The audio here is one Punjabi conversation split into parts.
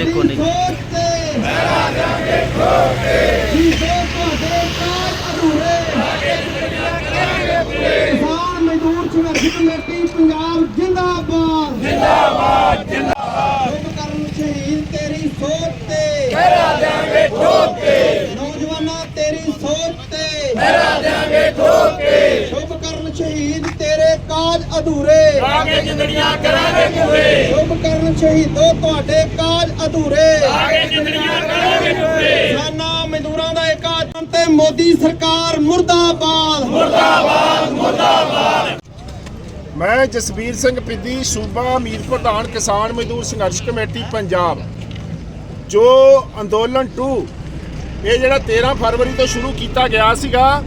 ਵੇਖੋ ਨਹੀਂ। ਕਿਸਾਨ ਮਜ਼ਦੂਰ ਸੰਘਰਸ਼ ਕਮੇਟੀ ਪੰਜਾਬ ਜਿੰਦਾਬਾਦ ਜਿੰਦਾਬਾਦ ਜਿੰਦਾਬਾਦ ਕਰਨ ਸ਼ਹੀਦ ਤੇਰੀ ਸੋਚ ਤੇ। ਠੋਕ ਕੇ ਨੌਜਵਾਨਾਂ ਤੇਰੀ ਸੋਚ ਤੇ ਠੋਕ। ਕੇ ਸ਼ੁਭ ਕਰਨ ਸ਼ਹੀਦ ਤੇਰੇ ਕਾਜ ਅਧੂਰੇ। ਆਗੇ ਜਿੰਦੜੀਆਂ ਕਰਾਂਗੇ ਪੂਰੇ। ਸ਼ੁਭ ਕਰਨ ਸ਼ਹੀਦੋ ਤੁਹਾਡੇ ਕਾਜ ਅਧੂਰੇ। ਆਗੇ ਜਿੰਦੜੀਆਂ ਕਰਾਂਗੇ ਪੂਰੇ। ਕਿਸਾਨਾਂ ਮਜ਼ਦੂਰਾਂ ਦਾ ਇਕਾਜਨ ਤੇ ਮੋਦੀ ਸਰਕਾਰ ਮੁਰਦਾਬਾਦ। ਮੈਂ ਜਸਵੀਰ ਸਿੰਘ ਪਿੱਦੀ ਸੂਬਾ ਮੀਰ ਪ੍ਰਧਾਨ ਕਿਸਾਨ ਮਜ਼ਦੂਰ ਸੰਘਰਸ਼ ਕਮੇਟੀ ਪੰਜਾਬ। ਜੋ ਅੰਦੋਲਨ 2 ਇਹ ਜਿਹੜਾ 13 ਫਰਵਰੀ ਤੋਂ ਸ਼ੁਰੂ ਕੀਤਾ ਗਿਆ ਸੀਗਾ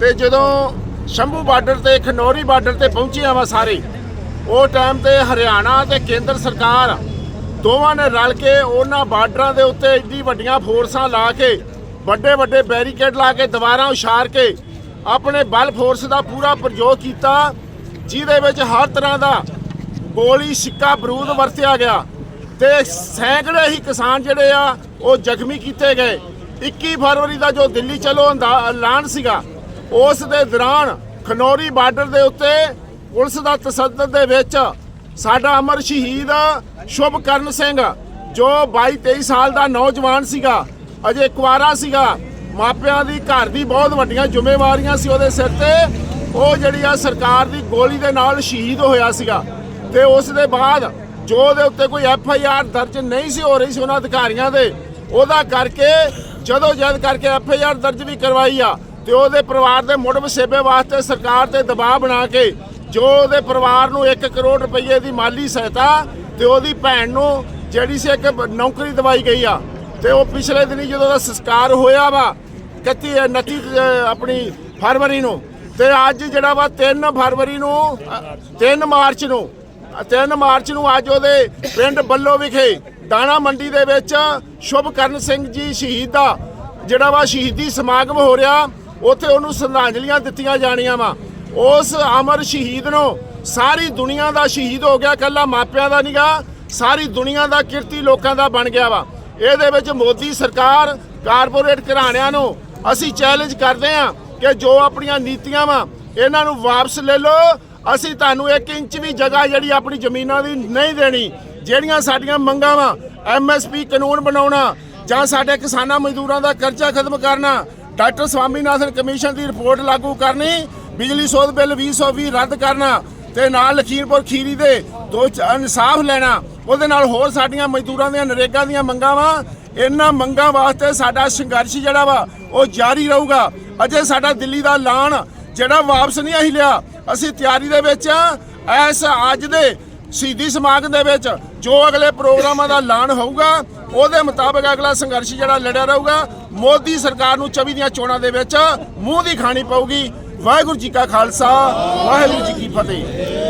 ਤੇ ਜਦੋਂ ਸ਼ੰਭੂ ਬਾਰਡਰ ਤੇ, ਖਨੌਰੀ ਬਾਰਡਰ ਤੇ ਪਹੁੰਚੇ ਵਾ ਸਾਰੇ। ਉਹ ਟਾਈਮ ਤੇ ਹਰਿਆਣਾ ਤੇ ਕੇਂਦਰ ਸਰਕਾਰ ਦੋਵਾਂ ਨੇ ਰਲ ਕੇ ਉਹਨਾਂ ਬਾਰਡਰਾਂ ਦੇ ਉੱਤੇ ਏਡੀ ਵੱਡੀਆਂ ਫੋਰਸਾਂ ਲਾ ਕੇ, ਵੱਡੇ ਵੱਡੇ ਬੈਰੀਕੇਡ ਲਾ ਕੇ, ਦੀਵਾਰਾਂ ਉਛਾਰ ਕੇ, ਆਪਣੇ ਬਲ ਫੋਰਸ ਦਾ ਪੂਰਾ ਪ੍ਰਯੋਗ ਕੀਤਾ, ਜਿਹਦੇ ਵਿੱਚ ਹਰ ਤਰ੍ਹਾਂ ਦਾ ਗੋਲੀ, ਸਿੱਕਾ, ਬਰੂਦ ਵਰਤਿਆ ਗਿਆ। ਤੇ ਸੈਂਕੜੇ ਹੀ ਕਿਸਾਨ ਜਿਹੜੇ ਆ, ਉਹ ਜ਼ਖਮੀ ਕੀਤੇ ਗਏ। 21 ਫਰਵਰੀ ਦਾ ਜੋ ਦਿੱਲੀ ਚਲੋ ਅੰਦਾ- ਐਲਾਨ ਸੀਗਾ ਉਸ ਦੇ ਦੌਰਾਨ ਖਨੌਰੀ ਬਾਰਡਰ ਦੇ ਉੱਤੇ ਪੁਲਿਸ ਦਾ ਤਸੱਦਦ ਦੇ ਵਿੱਚ ਸਾਡਾ ਅਮਰ ਸ਼ਹੀਦ ਸ਼ੁਭਕਰਨ ਸਿੰਘ, ਜੋ 22 23 ਸਾਲ ਦਾ ਨੌਜਵਾਨ ਸੀਗਾ, ਅਜੇ ਕੁਆਰਾ ਸੀਗਾ, ਮਾਪਿਆਂ ਦੀ ਘਰ ਦੀ ਬਹੁਤ ਵੱਡੀਆਂ ਜ਼ਿੰਮੇਵਾਰੀਆਂ ਸੀ ਉਹਦੇ ਸਿਰ ਤੇ। ਉਹ ਜਿਹੜੀ ਆ ਸਰਕਾਰ ਦੀ ਗੋਲੀ ਦੇ ਨਾਲ ਸ਼ਹੀਦ ਹੋਇਆ ਸੀਗਾ ਤੇ ਉਸ ਦੇ ਬਾਅਦ ਜੋ ਉਹਦੇ ਉੱਤੇ ਕੋਈ ਐਫ ਆਈ ਆਰ ਦਰਜ ਨਹੀਂ ਸੀ ਹੋ ਰਹੀ ਸੀ ਉਹਨਾਂ ਅਧਿਕਾਰੀਆਂ ਦੇ, ਉਹਦਾ ਕਰਕੇ ਜਦੋਂ ਜਦ ਕਰਕੇ ਐਫ ਆਈ ਆਰ ਦਰਜ ਵੀ ਕਰਵਾਈ ਆ ਤੇ ਉਹਦੇ ਪਰਿਵਾਰ ਦੇ ਮੁੜ ਵਸੇਬੇ ਵਾਸਤੇ ਸਰਕਾਰ ਤੇ ਦਬਾਅ ਬਣਾ ਕੇ ਜੋ ਉਹਦੇ ਪਰਿਵਾਰ ਨੂੰ 1 ਕਰੋੜ ਰੁਪਏ ਦੀ ਮਾਲੀ ਸਹਾਇਤਾ ਤੇ ਉਹਦੀ ਭੈਣ ਨੂੰ ਜਿਹੜੀ ਸੀ ਇੱਕ ਨੌਕਰੀ ਦਵਾਈ ਗਈ ਆ ਤੇ ਉਹ ਪਿਛਲੇ ਦਿਨੀ ਜਦੋਂ ਦਾ ਸੰਸਕਾਰ ਹੋਇਆ ਵਾ 31 29 ਆਪਣੀ ਫਰਵਰੀ ਨੂੰ ਤੇ ਅੱਜ ਜਿਹੜਾ ਵਾ 3 ਫਰਵਰੀ ਨੂੰ ਅ, 3 ਮਾਰਚ ਨੂੰ 3 ਮਾਰਚ ਨੂੰ ਅੱਜ ਉਹਦੇ ਪਿੰਡ ਬੱਲੋ ਵਿਖੇ ਦਾਣਾ ਮੰਡੀ ਦੇ ਵਿੱਚ ਸ਼ੁਭਕਰਨ ਸਿੰਘ ਜੀ ਸ਼ਹੀਦ ਦਾ ਜਿਹੜਾ ਵਾ ਸ਼ਹੀਦੀ ਸਮਾਗਮ ਹੋ ਰਿਹਾ ਉੱਥੇ ਉਹਨੂੰ ਸ਼ਰਧਾਂਜਲੀਆਂ ਦਿੱਤੀਆਂ ਜਾਣੀਆਂ ਵਾ। ਉਸ ਅਮਰ ਸ਼ਹੀਦ ਨੂੰ ਸਾਰੀ ਦੁਨੀਆ ਦਾ ਸ਼ਹੀਦ ਹੋ ਗਿਆ ਕੱਲਾ ਮਾਪਿਆਂ ਦਾ ਨਹੀਂਗਾ ਸਾਰੀ ਦੁਨੀਆ ਦਾ ਕਿਰਤੀ ਲੋਕਾਂ ਦਾ ਬਣ ਗਿਆ ਵਾ। ਇਹਦੇ ਵਿੱਚ ਮੋਦੀ ਸਰਕਾਰ, ਕਾਰਪੋਰੇਟ ਘਰਾਣਿਆਂ ਨੂੰ ਅਸੀਂ ਚੈਲੰਜ ਕਰਦੇ ਹਾਂ ਕਿ ਜੋ ਆਪਣੀਆਂ ਨੀਤੀਆਂ ਵਾ, ਇਹਨਾਂ ਨੂੰ ਵਾਪਸ ਲੈ ਲਓ। ਅਸੀਂ ਤੁਹਾਨੂੰ 1 ਇੰਚ ਵੀ ਜਗ੍ਹਾ ਜਿਹੜੀ ਆਪਣੀ ਜ਼ਮੀਨਾਂ ਦੀ ਨਹੀਂ ਦੇਣੀ, ਜਿਹੜੀਆਂ ਸਾਡੀਆਂ ਮੰਗਾਂ ਵਾ ਐਮਐਸਪੀ ਕਾਨੂੰਨ ਬਣਾਉਣਾ ਜਾਂ ਸਾਡੇ ਕਿਸਾਨਾਂ ਮਜ਼ਦੂਰਾਂ ਦਾ ਕਰਜ਼ਾ ਖਤਮ ਕਰਨਾ ਡਾਕਟਰ ਸਵਾਮੀਨਾਥਨ ਕਮਿਸ਼ਨ ਦੀ ਰਿਪੋਰਟ ਲਾਗੂ ਕਰਨੀ, ਬਿਜਲੀ ਸੋਧ ਬਿੱਲ 2020 ਰੱਦ ਕਰਨਾ ਤੇ ਨਾਲ ਲਖੀਮਪੁਰ ਖੀਰੀ ਦੇ ਦੋ ਇਨਸਾਫ ਲੈਣਾ, ਉਹਦੇ ਨਾਲ ਹੋਰ ਸਾਡੀਆਂ ਮਜ਼ਦੂਰਾਂ ਦੀਆਂ ਨਰੇਗਾ ਦੀਆਂ ਮੰਗਾਂ ਵਾ। ਇਹਨਾਂ ਮੰਗਾਂ ਵਾਸਤੇ ਸਾਡਾ ਸੰਘਰਸ਼ ਜਿਹੜਾ ਵਾ, ਉਹ ਜਾਰੀ ਰਹੂਗਾ। ਅਜੇ ਸਾਡਾ ਦਿੱਲੀ ਦਾ ਐਲਾਨ ਜਿਹੜਾ ਵਾਪਸ ਨਹੀਂ ਅਸੀਂ ਲਿਆ, ਅਸੀਂ ਤਿਆਰੀ ਦੇ ਵਿੱਚ ਆ। ਐਸ ਅੱਜ ਦੇ ਸ਼ਹੀਦੀ ਸਮਾਗਮ ਦੇ ਵਿੱਚ ਜੋ ਅਗਲੇ ਪ੍ਰੋਗਰਾਮਾਂ ਦਾ ਐਲਾਨ ਹੋਊਗਾ, ਉਹਦੇ ਮੁਤਾਬਕ ਅਗਲਾ ਸੰਘਰਸ਼ ਜਿਹੜਾ ਲੜਿਆ ਰਹੂਗਾ। ਮੋਦੀ ਸਰਕਾਰ ਨੂੰ 24 ਦੀਆਂ ਚੋਣਾਂ ਦੇ ਵਿੱਚ ਮੂੰਹ ਦੀ ਖਾਣੀ ਪਊਗੀ। ਵਾਹਿਗੁਰੂ ਜੀ ਕਾ ਖਾਲਸਾ, ਵਾਹਿਗੁਰੂ ਜੀ ਕੀ ਫਤਿਹ।